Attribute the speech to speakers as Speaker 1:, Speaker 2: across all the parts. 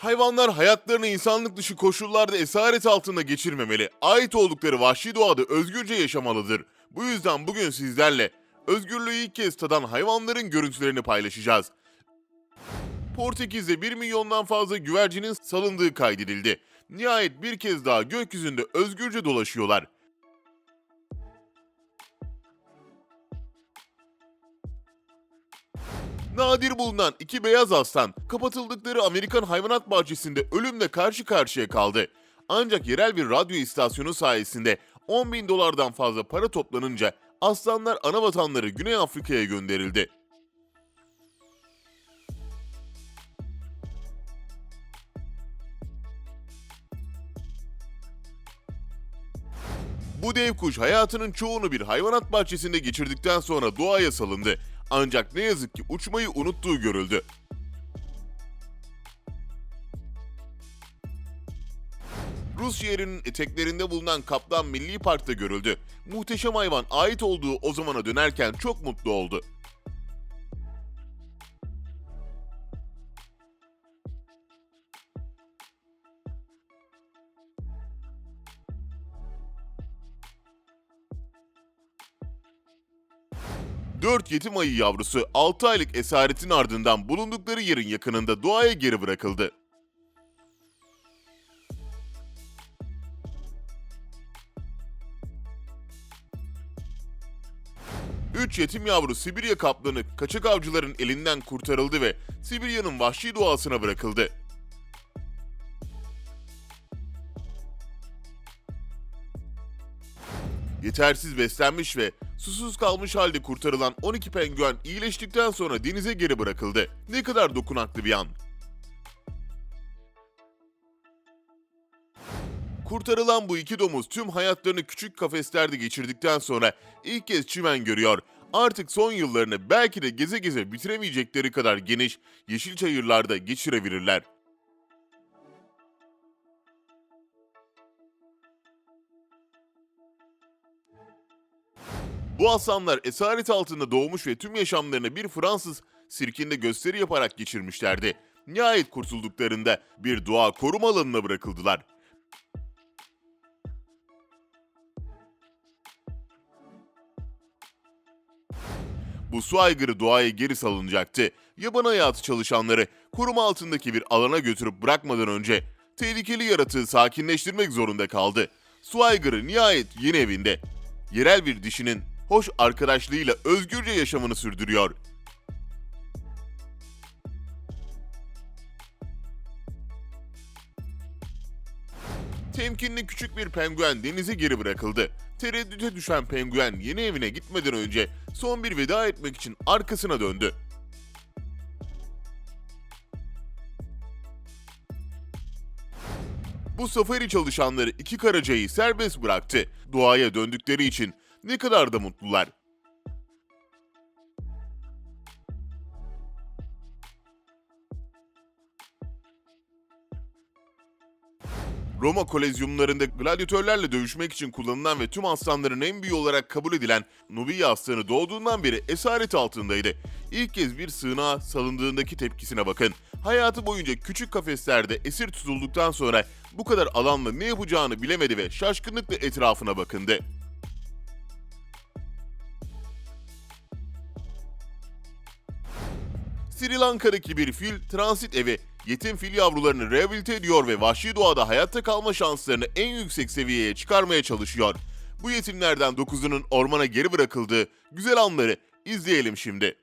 Speaker 1: Hayvanlar hayatlarını insanlık dışı koşullarda esaret altında geçirmemeli. Ait oldukları vahşi doğada özgürce yaşamalıdır. Bu yüzden bugün sizlerle özgürlüğü ilk kez tadan hayvanların görüntülerini paylaşacağız. Portekiz'de 1 milyondan fazla güvercinin salındığı kaydedildi. Nihayet bir kez daha gökyüzünde özgürce dolaşıyorlar. Nadir bulunan iki beyaz aslan kapatıldıkları Amerikan hayvanat bahçesinde ölümle karşı karşıya kaldı. Ancak yerel bir radyo istasyonu sayesinde 10 bin dolardan fazla para toplanınca aslanlar ana vatanları Güney Afrika'ya gönderildi. Bu dev kuş hayatının çoğunu bir hayvanat bahçesinde geçirdikten sonra doğaya salındı. Ancak ne yazık ki uçmayı unuttuğu görüldü. Rus şehrinin eteklerinde bulunan Kaplan Milli Park'ta görüldü. Muhteşem hayvan ait olduğu o zamana dönerken çok mutlu oldu. Dört yetim ayı yavrusu 6 aylık esaretin ardından bulundukları yerin yakınında doğaya geri bırakıldı. Üç yetim yavru Sibirya kaplanı kaçak avcıların elinden kurtarıldı ve Sibirya'nın vahşi doğasına bırakıldı. Yetersiz beslenmiş ve susuz kalmış halde kurtarılan 12 penguen iyileştikten sonra denize geri bırakıldı. Ne kadar dokunaklı bir an. Kurtarılan bu iki domuz tüm hayatlarını küçük kafeslerde geçirdikten sonra ilk kez çimen görüyor. Artık son yıllarını belki de geze geze bitiremeyecekleri kadar geniş yeşil çayırlarda geçirebilirler. Bu aslanlar esaret altında doğmuş ve tüm yaşamlarını bir Fransız sirkinde gösteri yaparak geçirmişlerdi. Nihayet kurtulduklarında bir doğa koruma alanına bırakıldılar. Bu su aygırı doğaya geri salınacaktı. Yaban hayatı çalışanları koruma altındaki bir alana götürüp bırakmadan önce tehlikeli yaratığı sakinleştirmek zorunda kaldı. Su aygırı nihayet yeni evinde. Yerel bir dişinin hoş arkadaşlığıyla özgürce yaşamını sürdürüyor. Temkinli küçük bir penguen denize geri bırakıldı. Tereddüte düşen penguen yeni evine gitmeden önce son bir veda etmek için arkasına döndü. Bu safari çalışanları iki karacayı serbest bıraktı. Doğaya döndükleri için ne kadar da mutlular. Roma kolezyumlarında gladyatörlerle dövüşmek için kullanılan ve tüm aslanların en büyüğü olarak kabul edilen Nubia aslanı doğduğundan beri esaret altındaydı. İlk kez bir sığınağa salındığındaki tepkisine bakın. Hayatı boyunca küçük kafeslerde esir tutulduktan sonra bu kadar alanla ne yapacağını bilemedi ve şaşkınlıkla etrafına bakındı. Sri Lanka'daki bir fil transit evi yetim fil yavrularını rehabilite ediyor ve vahşi doğada hayatta kalma şanslarını en yüksek seviyeye çıkarmaya çalışıyor. Bu yetimlerden 9'unun ormana geri bırakıldığı güzel anları izleyelim şimdi.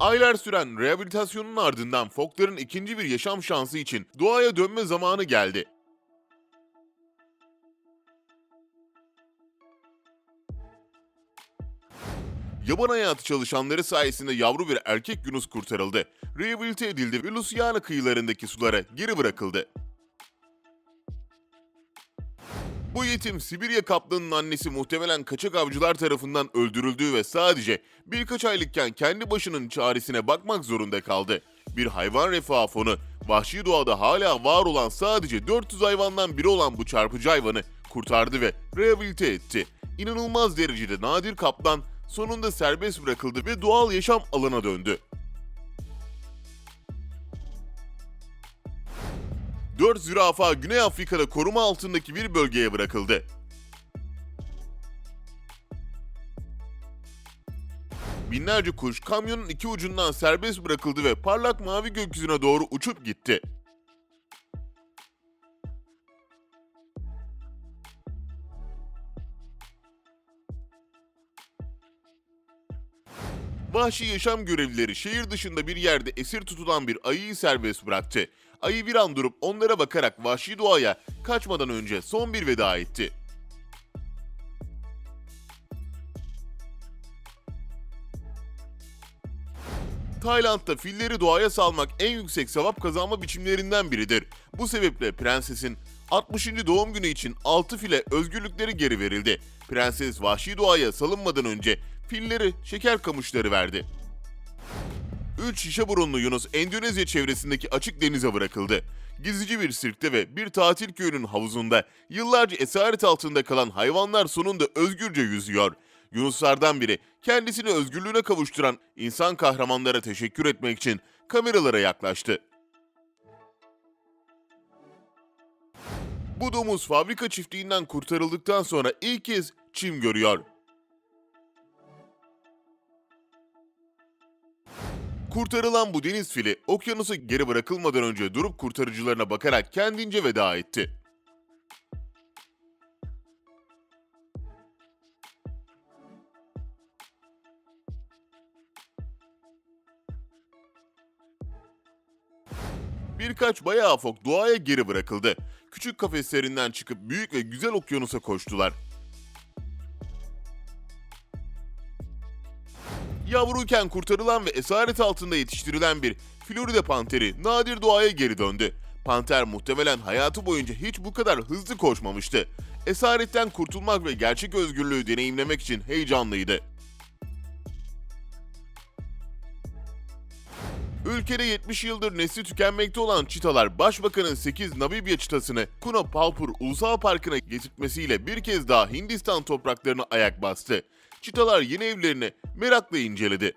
Speaker 1: Aylar süren rehabilitasyonun ardından fokların ikinci bir yaşam şansı için doğaya dönme zamanı geldi. Yaban hayatı çalışanları sayesinde yavru bir erkek yunus kurtarıldı. Rehabilite edildi ve Louisiana kıyılarındaki sulara geri bırakıldı. Bu yetim Sibirya kaplanının annesi muhtemelen kaçak avcılar tarafından öldürüldüğü ve sadece birkaç aylıkken kendi başının çaresine bakmak zorunda kaldı. Bir hayvan refahı fonu, vahşi doğada hala var olan sadece 400 hayvandan biri olan bu çarpıcı hayvanı kurtardı ve rehabilite etti. İnanılmaz derecede nadir kaplan sonunda serbest bırakıldı ve doğal yaşam alana döndü. 4 zürafa Güney Afrika'da koruma altındaki bir bölgeye bırakıldı. Binlerce kuş kamyonun iki ucundan serbest bırakıldı ve parlak mavi gökyüzüne doğru uçup gitti. Vahşi yaşam görevlileri şehir dışında bir yerde esir tutulan bir ayıyı serbest bıraktı. Ayı bir an durup onlara bakarak vahşi doğaya kaçmadan önce son bir veda etti. Tayland'da filleri doğaya salmak en yüksek sevap kazanma biçimlerinden biridir. Bu sebeple prensesin 60. doğum günü için 6 file özgürlükleri geri verildi. Prenses vahşi doğaya salınmadan önce filleri şeker kamışları verdi. 3 şişe burunlu Yunus Endonezya çevresindeki açık denize bırakıldı. Gizlici bir sirkte ve bir tatil köyünün havuzunda yıllarca esaret altında kalan hayvanlar sonunda özgürce yüzüyor. Yunuslardan biri kendisini özgürlüğüne kavuşturan insan kahramanlara teşekkür etmek için kameralara yaklaştı. Bu domuz fabrika çiftliğinden kurtarıldıktan sonra ilk kez çim görüyor. Kurtarılan bu deniz fili okyanusa geri bırakılmadan önce durup kurtarıcılarına bakarak kendince veda etti. Birkaç bayağı fok doğaya geri bırakıldı. Küçük kafeslerinden çıkıp büyük ve güzel okyanusa koştular. Yavruyken kurtarılan ve esaret altında yetiştirilen bir Florida panteri nadir doğaya geri döndü. Panter muhtemelen hayatı boyunca hiç bu kadar hızlı koşmamıştı. Esaretten kurtulmak ve gerçek özgürlüğü deneyimlemek için heyecanlıydı. Ülkede 70 yıldır nesli tükenmekte olan çitalar Başbakanın 8 Namibya çitasını Kuno Palpur Ulusal Parkı'na getirtmesiyle bir kez daha Hindistan topraklarına ayak bastı. Çitalar yeni evlerini merakla inceledi.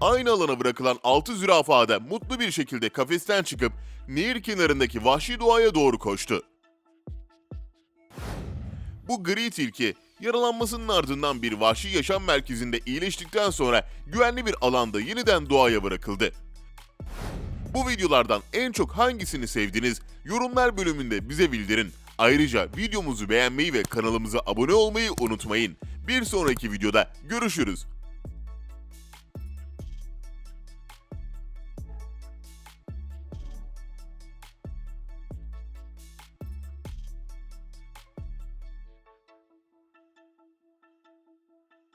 Speaker 1: Aynı alana bırakılan 6 zürafa da mutlu bir şekilde kafesten çıkıp nehir kenarındaki vahşi doğaya doğru koştu. Bu gri tilki yaralanmasının ardından bir vahşi yaşam merkezinde iyileştikten sonra güvenli bir alanda yeniden doğaya bırakıldı. Bu videolardan en çok hangisini sevdiniz? Yorumlar bölümünde bize bildirin. Ayrıca videomuzu beğenmeyi ve kanalımıza abone olmayı unutmayın. Bir sonraki videoda görüşürüz.